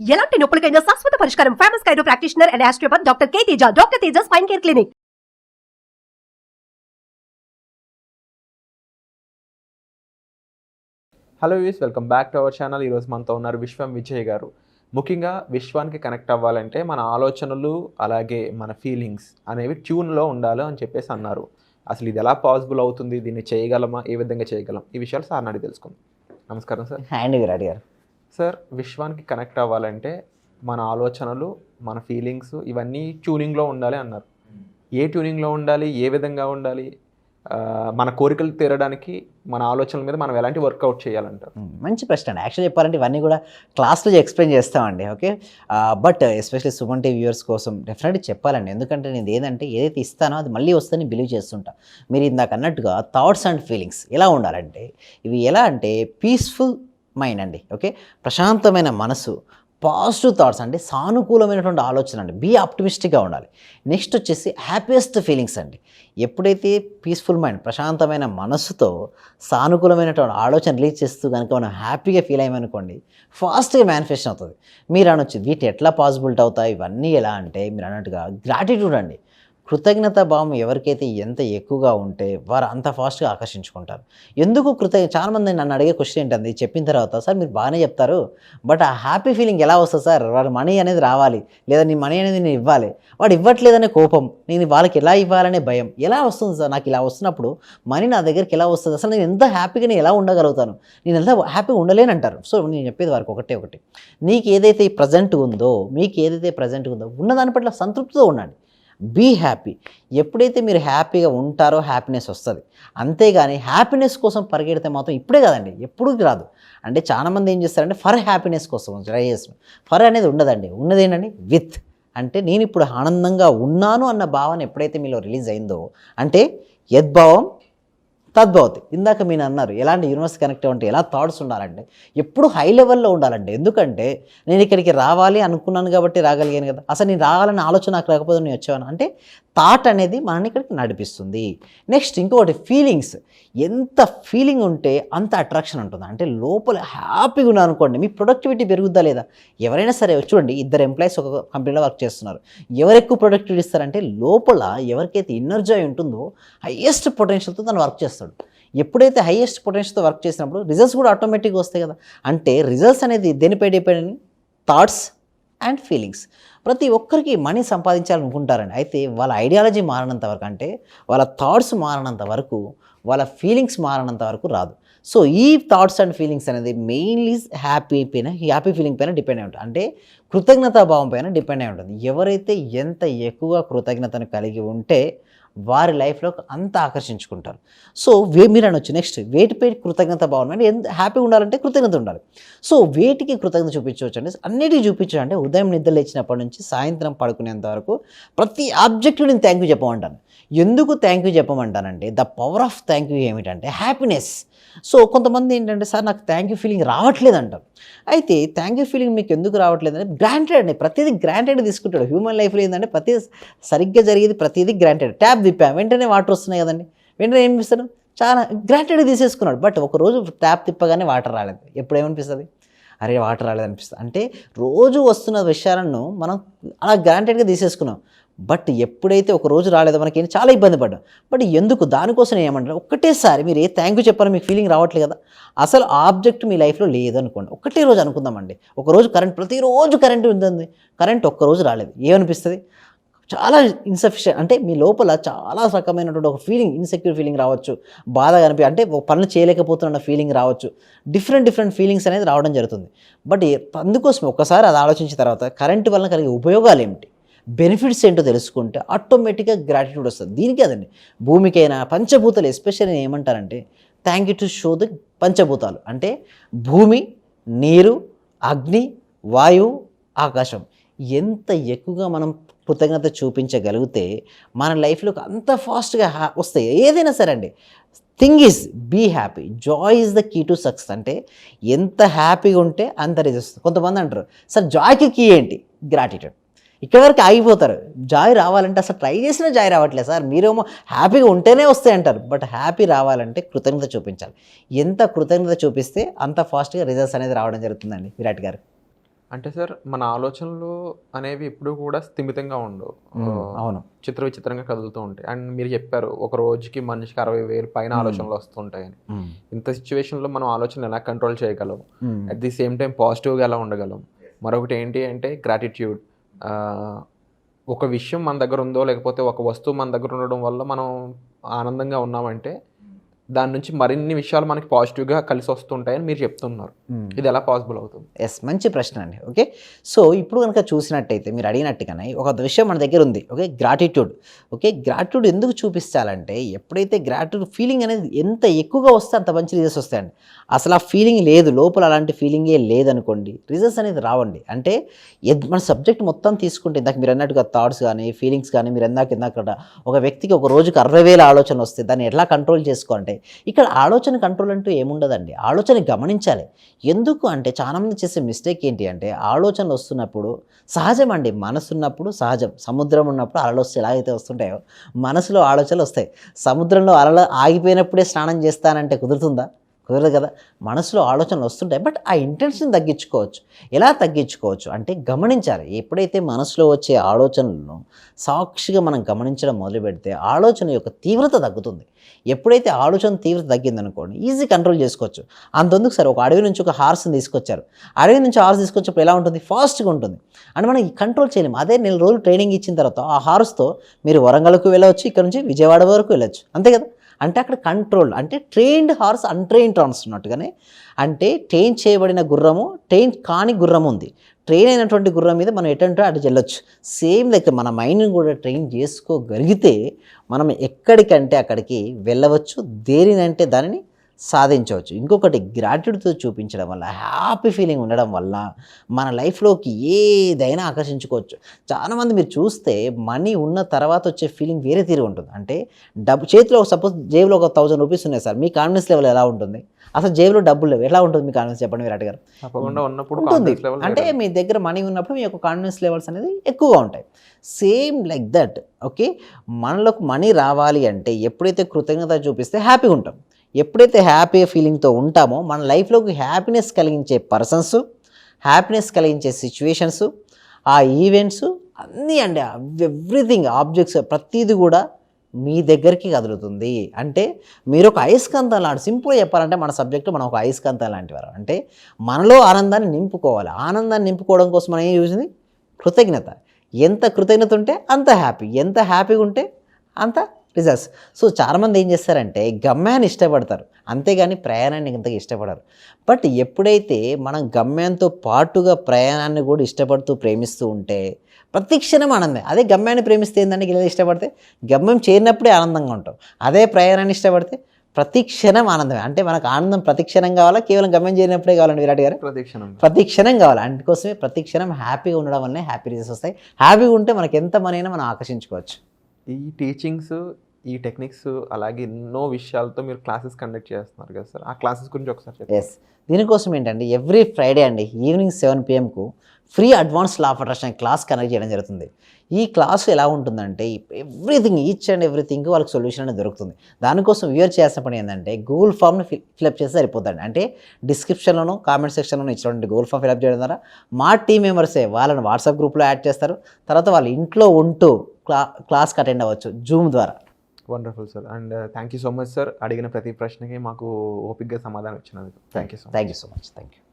ఎలాంటి నొప్పులకైనా శాశ్వత పరిష్కారం. Famous chiro practitioner and osteopath doctor K Teja doctor Teja spine care clinic hello use welcome back to our channel ఈరోజు మనతో ఉన్నారు విశ్వం విజయ్ గారు. ముఖ్యంగా విశ్వానికి కనెక్ట్ అవ్వాలంటే మన ఆలోచనలు అలాగే మన ఫీలింగ్స్ అనేవి ట్యూన్లో ఉండాలి అని చెప్పేసి అన్నారు. అసలు ఇది ఎలా పాసిబుల్ అవుతుంది? దీన్ని చేయగలమా? ఏ విధంగా చేయగలం? ఈ విషయాలు సార్ అడిగి తెలుసుకుందాం. నమస్కారం సార్ హ్యాండ్ గారు. సార్ విశ్వానికి కనెక్ట్ అవ్వాలంటే మన ఆలోచనలు మన ఫీలింగ్స్ ఇవన్నీ ట్యూనింగ్లో ఉండాలి అన్నారు. ఏ ట్యూనింగ్లో ఉండాలి? ఏ విధంగా ఉండాలి? మన కోరికలు తీరడానికి మన ఆలోచనల మీద మనం ఎలాంటి వర్కౌట్ చేయాలంటారు? మంచి ప్రశ్న అండి. యాక్చువల్లీ చెప్పాలంటే ఇవన్నీ కూడా క్లాస్లో ఎక్స్ప్లెయిన్ చేస్తామండి okay? But especially Suman TV viewers కోసం డెఫినెట్గా చెప్పాలండి. ఎందుకంటే నేను ఏదంటే ఏదైతే ఇస్తానో అది మళ్ళీ వస్తుందని బిలీవ్ చేస్తుంటా. మీరు ఇందాక అన్నట్టుగా థాట్స్ అండ్ ఫీలింగ్స్ ఎలా ఉండాలంటే ఇవి ఎలా అంటే పీస్ఫుల్ మైండ్ అండి ఓకే? ప్రశాంతమైన మనసు పాజిటివ్ థాట్స్ అంటే సానుకూలమైనటువంటి ఆలోచన అండి. బీ ఆప్టిమిస్టిక్గా ఉండాలి. నెక్స్ట్ వచ్చేసి హ్యాపీయెస్ట్ ఫీలింగ్స్ అండి. ఎప్పుడైతే పీస్ఫుల్ మైండ్ ప్రశాంతమైన మనసుతో సానుకూలమైనటువంటి ఆలోచన రిలీజ్ చేస్తూ కనుక మనం హ్యాపీగా ఫీల్ అయ్యామనుకోండి ఫాస్ట్గా మేనిఫెస్టేషన్ అవుతుంది. మీరు అనొచ్చు వీటి ఎట్లా పాసిబిలిటీ అవుతాయి? ఇవన్నీ ఎలా అంటే మీరు అన్నట్టుగా గ్రాటిట్యూడ్ అండి. కృతజ్ఞత భావం ఎవరికైతే ఎంత ఎక్కువగా ఉంటే వారు అంత ఫాస్ట్గా ఆకర్షించుకుంటారు. ఎందుకు కృతజ్ఞ చాలామంది నన్ను అడిగే క్వశ్చన్ ఏంటంది చెప్పిన తర్వాత సార్ మీరు బాగానే చెప్తారు బట్ ఆ హ్యాపీ ఫీలింగ్ ఎలా వస్తుంది సార్? వాడు మనీ అనేది రావాలి లేదా నీ మనీ అనేది నేను ఇవ్వాలి వాడు ఇవ్వట్లేదనే కోపం నేను వాళ్ళకి ఎలా ఇవ్వాలనే భయం ఎలా వస్తుంది సార్? నాకు ఇలా వస్తున్నప్పుడు మనీ నా దగ్గరికి ఎలా వస్తుంది? అసలు నేను ఎంత హ్యాపీగా నేను ఎలా ఉండగలుగుతాను? నేను ఎంత హ్యాపీగా ఉండలేనంటారు సో నేను చెప్పేది వారికి ఒకటే ఒకటి. నీకు ఏదైతే ప్రజెంట్ ఉందో మీకు ఏదైతే ప్రజెంట్ ఉందో ఉన్నదాని పట్ల సంతృప్తితో ఉండండి. Be happy. ఎప్పుడైతే మీరు హ్యాపీగా ఉంటారో హ్యాపీనెస్ వస్తుంది. అంతేగాని హ్యాపీనెస్ కోసం పరిగెడితే మాత్రం ఇప్పుడే కాదండి ఎప్పుడు రాదు. అంటే చాలామంది ఏం చేస్తారంటే ఫర్ హ్యాపీనెస్ కోసం ట్రై చేస్తాం ఫర్ అనేది ఉండదండి. ఉన్నది ఏంటండి? విత్. అంటే నేను ఇప్పుడు ఆనందంగా ఉన్నాను అన్న భావన ఎప్పుడైతే మీలో రిలీజ్ అయిందో అంటే యద్భావం తద్భవతి. ఇందాక మీరు అన్నారు ఎలాంటి యూనివర్స్ కనెక్ట్ అంటే ఎలా థాట్స్ ఉండాలంటే ఎప్పుడు హై లెవెల్లో ఉండాలండి. ఎందుకంటే నేను ఇక్కడికి రావాలి అనుకున్నాను కాబట్టి రాగలిగాను కదా. అసలు నేను రావాలని ఆలోచన నాకు రాకపోతే నేను వచ్చాను అంటే థాట్ అనేది మనల్ని ఇక్కడికి నడిపిస్తుంది. నెక్స్ట్ ఇంకొకటి ఫీలింగ్స్ ఎంత ఫీలింగ్ ఉంటే అంత అట్రాక్షన్ ఉంటుంది. అంటే లోపల హ్యాపీగా ఉన్నారు అనుకోండి మీ ప్రొడక్టివిటీ పెరుగుద్దా లేదా? ఎవరైనా సరే చూడండి ఇద్దరు ఎంప్లాయీస్ ఒక కంపెనీలో వర్క్ చేస్తున్నారు. ఎవరు ఎక్కువ ప్రొడక్టివిటీ ఇస్తారంటే లోపల ఎవరికైతే ఇన్నర్జాయ్ ఉంటుందో హయ్యెస్ట్ పొటెన్షియల్తో తను వర్క్ చేస్తాడు. ఎప్పుడైతే హైయెస్ట్ పొటెన్షియల్తో వర్క్ చేసినప్పుడు రిజల్ట్స్ కూడా ఆటోమేటిక్గా వస్తాయి కదా? అంటే రిజల్ట్స్ అనేది దేనిపై డిపెండ్ థాట్స్ అండ్ ఫీలింగ్స్. ప్రతి ఒక్కరికి మనీ సంపాదించాలనుకుంటారండి అయితే వాళ్ళ ఐడియాలజీ మారినంత వరకు అంటే వాళ్ళ థాట్స్ మారినంత వరకు వాళ్ళ ఫీలింగ్స్ మారినంత వరకు రాదు. సో ఈ థాట్స్ అండ్ ఫీలింగ్స్ అనేది మెయిన్లీ హ్యాపీ పైన హ్యాపీ ఫీలింగ్ పైన డిపెండ్ అయి ఉంటుంది అంటే కృతజ్ఞతా భావం పైన డిపెండ్ అయి ఉంటుంది. ఎవరైతే ఎంత ఎక్కువ కృతజ్ఞతను కలిగి ఉంటే వారి లైఫ్లో అంత ఆకర్షించుకుంటారు. సో వే మీరు అనొచ్చు. నెక్స్ట్ వేటిపై కృతజ్ఞత భావన అంటే ఎంత హ్యాపీగా ఉండాలంటే కృతజ్ఞత ఉండాలి. సో వేటికి కృతజ్ఞత చూపించవచ్చు అంటే అన్నిటికీ చూపించాలంటే ఉదయం నిద్ర లేచినప్పటి నుంచి సాయంత్రం పడుకునేంత వరకు ప్రతి ఆబ్జెక్టు నేను థ్యాంక్ యూ చెప్పమంటాను. ఎందుకు thank you చెప్పమంటానంటే the power of thank you ఏమిటంటే హ్యాపీనెస్ సో కొంతమంది ఏంటంటే సార్ నాకు థ్యాంక్ యూ ఫీలింగ్ రావట్లేదు అంటారు అయితే థ్యాంక్ యూ ఫీలింగ్ మీకు ఎందుకు రావట్లేదు అంటే గ్రాంటెడ్ అండి ప్రతిదీ గ్రాంటెడ్ తీసుకుంటాడు. హ్యూమన్ లైఫ్లో ఏంటంటే ప్రతి సరిగ్గా జరిగేది ప్రతిదీ గ్రాంటెడ్ ట్యాప్ తిప్పాం వెంటనే వాటర్ వస్తున్నాయి కదండి. వెంటనే ఏం చాలా గ్రాంటెడ్ తీసేసుకున్నాడు. బట్ ఒకరోజు ట్యాప్ తిప్పగానే వాటర్ రాలేదు. ఎప్పుడు ఏమనిపిస్తుంది? అరే వాటర్ రాలేదు అనిపిస్తుంది అంటే రోజు వస్తున్న విషయాలను మనం అలా గ్రాంటెడ్గా తీసేసుకున్నాం. బట్ ఎప్పుడైతే ఒక రోజు రాలేదో మనకి చాలా ఇబ్బంది పడ్డాం. బట్ ఎందుకు? దానికోసం ఏమంటారు ఒక్కటేసారి మీరు ఏ థ్యాంక్ యూ చెప్పారో మీకు ఫీలింగ్ రావట్లేదు కదా. అసలు ఆబ్జెక్ట్ మీ లైఫ్లో లేదనుకోండి ఒకటే రోజు అనుకుందామండి. ఒక రోజు కరెంట్ ప్రతిరోజు కరెంట్ ఉంటుంది కరెంట్ ఒక్క రోజు రాలేదు. ఏమనిపిస్తుంది? చాలా ఇన్సఫిషియెంట్ అంటే మీ లోపల చాలా రకమైనటువంటి ఒక ఫీలింగ్ ఇన్సెక్యూర్ ఫీలింగ్ రావచ్చు. బాధ కనిపి అంటే ఒక పనులు చేయలేకపోతున్న ఫీలింగ్ రావచ్చు. డిఫరెంట్ డిఫరెంట్ ఫీలింగ్స్ అనేది రావడం జరుగుతుంది. బట్ అందుకోసం ఒకసారి అది ఆలోచించిన తర్వాత కరెంట్ వలన కలిగే ఉపయోగాలు ఏమిటి? బెనిఫిట్స్ ఏంటో తెలుసుకుంటే ఆటోమేటిక్గా గ్రాటిట్యూడ్ వస్తుంది. దీనికి అదండి. భూమికైనా పంచభూతాలు ఎస్పెషల్లీ ఏమంటారంటే thank you to show the పంచభూతాలు. అంటే భూమి నీరు అగ్ని వాయువు ఆకాశం. ఎంత ఎక్కువగా మనం కృతజ్ఞత చూపించగలిగితే మన లైఫ్లోకి అంత ఫాస్ట్గా హ్యా వస్తాయి. ఏదైనా సరే అండి. Thing is be happy joy is the key to success అంటే ఎంత హ్యాపీగా ఉంటే అంత రిజల్ట్స్ కొంతమంది అంటారు సార్ జాయ్కి కీ ఏంటి? గ్రాటిట్యూడ్ ఇక్కడ వరకు ఆగిపోతారు. జాయ్ రావాలంటే అసలు ట్రై చేసినా జాయ్ రావట్లేదు సార్. మీరేమో హ్యాపీగా ఉంటేనే వస్తాయి అంటారు. బట్ హ్యాపీ రావాలంటే కృతజ్ఞత చూపించాలి. ఎంత కృతజ్ఞత చూపిస్తే అంత ఫాస్ట్గా రిజల్ట్స్ అనేది రావడం జరుగుతుందండి విరాట్ గారు. అంటే సార్ మన ఆలోచనలు అనేవి ఎప్పుడూ కూడా స్థిమితంగా ఉండవు. అవును. చిత్ర విచిత్రంగా కదులుతూ ఉంటాయి. అండ్ మీరు చెప్పారు ఒక రోజుకి మనిషికి అరవై వేలు పైన. ఆలోచనలు వస్తుంటాయని. ఇంత సిచ్యువేషన్లో మనం ఆలోచనలు ఎలా కంట్రోల్ చేయగలం? అట్ ది సేమ్ టైం పాజిటివ్గా ఎలా ఉండగలం? మరొకటి ఏంటి అంటే గ్రాటిట్యూడ్. ఒక విషయం మన దగ్గర ఉందో లేకపోతే ఒక వస్తువు మన దగ్గర ఉండడం వల్ల మనం ఆనందంగా ఉన్నామంటే దాని నుంచి మరిన్ని విషయాలు మనకి పాజిటివ్గా కలిసి వస్తుంటాయని మీరు చెప్తున్నారు. ఇది ఎలా పాసిబుల్ అవుతుంది? ఎస్ మంచి ప్రశ్న అండి. ఓకే? సో ఇప్పుడు కనుక చూసినట్టయితే మీరు అడిగినట్టుగానే ఒక విషయం మన దగ్గర ఉంది. ఓకే? Gratitude okay? గ్రాటిట్యూడ్ ఎందుకు చూపించాలంటే ఎప్పుడైతే గ్రాటిట్యూడ్ ఫీలింగ్ అనేది ఎంత ఎక్కువగా వస్తే అంత మంచి రిజల్ట్స్ వస్తాయండి. అసలు ఆ ఫీలింగ్ లేదు లోపల అలాంటి ఫీలింగే లేదనుకోండి రిజల్ట్స్ అనేది రావండి. అంటే మన సబ్జెక్ట్ మొత్తం తీసుకుంటే ఇందాక మీరు అన్నట్టుగా థాట్స్ కానీ ఫీలింగ్స్ కానీ మీరు ఇందాక ఇందాక ఒక వ్యక్తికి ఒక రోజుకి అరవై వేల ఆలోచన వస్తే దాన్ని ఎట్లా కంట్రోల్ చేసుకోవాలంటే ఇక్కడ ఆలోచన కంట్రోల్ అంటూ ఏముండదండి. ఆలోచన గమనించాలి. ఎందుకు అంటే చాలామంది చేసే మిస్టేక్ ఏంటి అంటే ఆలోచనలు వస్తున్నప్పుడు సహజం అండి. మనసు ఉన్నప్పుడు సహజం. సముద్రం ఉన్నప్పుడు అలలు వస్తే ఎలాగైతే వస్తుంటాయో మనసులో ఆలోచనలు వస్తాయి. సముద్రంలో అలలు ఆగిపోయినప్పుడే స్నానం చేస్తానంటే కుదురుతుందా? కుదరదు కదా. మనసులో ఆలోచనలు వస్తుంటాయి. బట్ ఆ ఇంటెన్షన్ తగ్గించుకోవచ్చు. ఎలా తగ్గించుకోవచ్చు? అంటే గమనించాలి. ఎప్పుడైతే మనసులో వచ్చే ఆలోచనలను సాక్షిగా మనం గమనించడం మొదలు పెడితే ఆలోచన యొక్క తీవ్రత తగ్గుతుంది. ఎప్పుడైతే ఆలోచన తీవ్రత తగ్గిందనుకోండి ఈజీ కంట్రోల్ చేసుకోవచ్చు. అంతెందుకు సార్? ఒక అడవి నుంచి ఒక హార్స్ని తీసుకొచ్చారు. అడవి నుంచి హార్స్ తీసుకొచ్చినప్పుడు ఎలా ఉంటుంది? ఫాస్ట్గా ఉంటుంది. అంటే మనం కంట్రోల్ చేయలేము. అదే నెల రోజులు ట్రైనింగ్ ఇచ్చిన తర్వాత ఆ హార్స్తో మీరు వరంగల్కు వెళ్ళవచ్చు ఇక్కడ నుంచి విజయవాడ వరకు వెళ్ళొచ్చు. అంతే కదా? అంటే అక్కడ కంట్రోల్ అంటే ట్రైన్డ్ హార్స్ అన్ట్రైన్డ్ హార్స్ ఉన్నట్టుగానే అంటే ట్రైన్ చేయబడిన గుర్రము ట్రైన్ కాని గుర్రం ఉంది. ట్రైన్ అయినటువంటి గుర్రం మీద మనం ఎటంటే అటు వెళ్ళొచ్చు. సేమ్ లైక్ మన మైండ్ని కూడా ట్రైన్ చేసుకోగలిగితే మనం ఎక్కడికంటే అక్కడికి వెళ్ళవచ్చు. దేనినంటే దానిని సాధించవచ్చు. ఇంకొకటి గ్రాట్యూడ్తో చూపించడం వల్ల హ్యాపీ ఫీలింగ్ ఉండడం వల్ల మన లైఫ్లోకి ఏదైనా ఆకర్షించుకోవచ్చు. చాలామంది మీరు చూస్తే మనీ ఉన్న తర్వాత వచ్చే ఫీలింగ్ వేరే తీరు ఉంటుంది. అంటే డబ్బు చేతిలో సపోజ్ జేబులో ఒక థౌసండ్ రూపీస్ ఉన్నాయి సార్ మీ కాన్ఫిడెన్స్ లెవెల్ ఎలా ఉంటుంది? అసలు జేబులో డబ్బులు లేవు. ఎలా ఉంటుంది మీ కాన్ఫిడెన్స్ చెప్పండి విరాట్ గారు. ఉంటుంది. అంటే. మీ దగ్గర మనీ ఉన్నప్పుడు మీ యొక్క కాన్ఫిడెన్స్ లెవెల్స్ అనేది ఎక్కువగా ఉంటాయి. Same like that okay? మనలోకి మనీ రావాలి అంటే ఎప్పుడైతే కృతజ్ఞత చూపిస్తే హ్యాపీగా ఉంటాం. ఎప్పుడైతే హ్యాపీ ఫీలింగ్తో ఉంటామో మన లైఫ్లోకి హ్యాపీనెస్ కలిగించే పర్సన్స్ హ్యాపీనెస్ కలిగించే సిచ్యువేషన్స్ ఆ ఈవెంట్స్ అన్నీ అండి ఎవ్రీథింగ్ ఆబ్జెక్ట్స్ ప్రతిదీ కూడా మీ దగ్గరికి కదులుతుంది. అంటే మీరు ఒక అయస్కాంతం లాంటి సింపుల్గా చెప్పాలంటే మన సబ్జెక్టు మనం ఒక అయస్కాంతం లాంటి వారు అంటే మనలో ఆనందాన్ని నింపుకోవాలి. ఆనందాన్ని నింపుకోవడం కోసం మనం ఏం చూసింది? కృతజ్ఞత. ఎంత కృతజ్ఞత ఉంటే అంత హ్యాపీ. ఎంత హ్యాపీగా ఉంటే అంత రిజల్ట్స్ సో చాలామంది ఏం చేస్తారంటే గమ్యాన్ని ఇష్టపడతారు. అంతేగాని ప్రయాణాన్ని ఇంతగా ఇష్టపడరు. బట్ ఎప్పుడైతే మనం గమ్యంతో పాటుగా ప్రయాణాన్ని కూడా ఇష్టపడుతూ ప్రేమిస్తూ ఉంటే ప్రతి క్షణం ఆనందమే. అదే గమ్యాన్ని ప్రేమిస్తే ఏంటంటే ఇలా ఇష్టపడితే గమ్యం చేరినప్పుడే ఆనందంగా ఉంటాం. అదే ప్రయాణాన్ని ఇష్టపడితే ప్రతి క్షణం ఆనందమే. అంటే మనకు ఆనందం ప్రతి క్షణం కావాలా? కేవలం గమ్యం చేరినప్పుడే కావాలండి విరాట్ గారు? ప్రదక్షిణం ప్రతి క్షణం కావాలి. అందుకోసమే ప్రతి క్షణం హ్యాపీగా ఉండడం వల్లనే హ్యాపీ రిజల్ట్స్ వస్తాయి. హ్యాపీగా ఉంటే మనకి ఎంత మనీ అయినా మనం ఆకర్షించుకోవచ్చు. ఈ టీచింగ్స్ ఈ టెక్నిక్స్ అలాగే ఎన్నో విషయాలతో మీరు క్లాసెస్ కండక్ట్ చేస్తున్నారు కదా సార్. ఆ క్లాసెస్ గురించి ఒకసారి చెప్పండి. ఎస్ దీనికోసం ఏంటంటే ఎవ్రీ ఫ్రైడే అండి evening seven పిఎంకు free advance law of attraction class connect చేయడం జరుగుతుంది. ఈ క్లాస్ ఎలా ఉంటుందంటే ఎవ్రీథింగ్ ఈచ్ అండ్ ఎవ్రీథింగ్ వాళ్ళకి సొల్యూషన్ అనేది దొరుకుతుంది. దానికోసం వ్యూర్ చేయాల్సిన పని ఏంటంటే గూగుల్ ఫామ్ని ఫిల్ ఫిల్అప్ చేస్తే సరిపోతుంది అంటే డిస్క్రిప్షన్లోనూ కామెంట్ సెక్షన్లోనూ ఇచ్చినటువంటి గూగుల్ ఫామ్ ఫిల్అప్ చేయడం ద్వారా మా టీం మెంబర్సే వాళ్ళని వాట్సాప్ గ్రూప్లో యాడ్ చేస్తారు. తర్వాత వాళ్ళు ఇంట్లో ఉంటూ క్లా క్లాస్కి అటెండ్ అవ్వచ్చు జూమ్ ద్వారా. Wonderful sir and thank you so much sir అడిగిన ప్రతి ప్రశ్నకి మాకు ఓపిక్గా సమాధానం ఇచ్చినందుకు. Thank you thank you so much thank you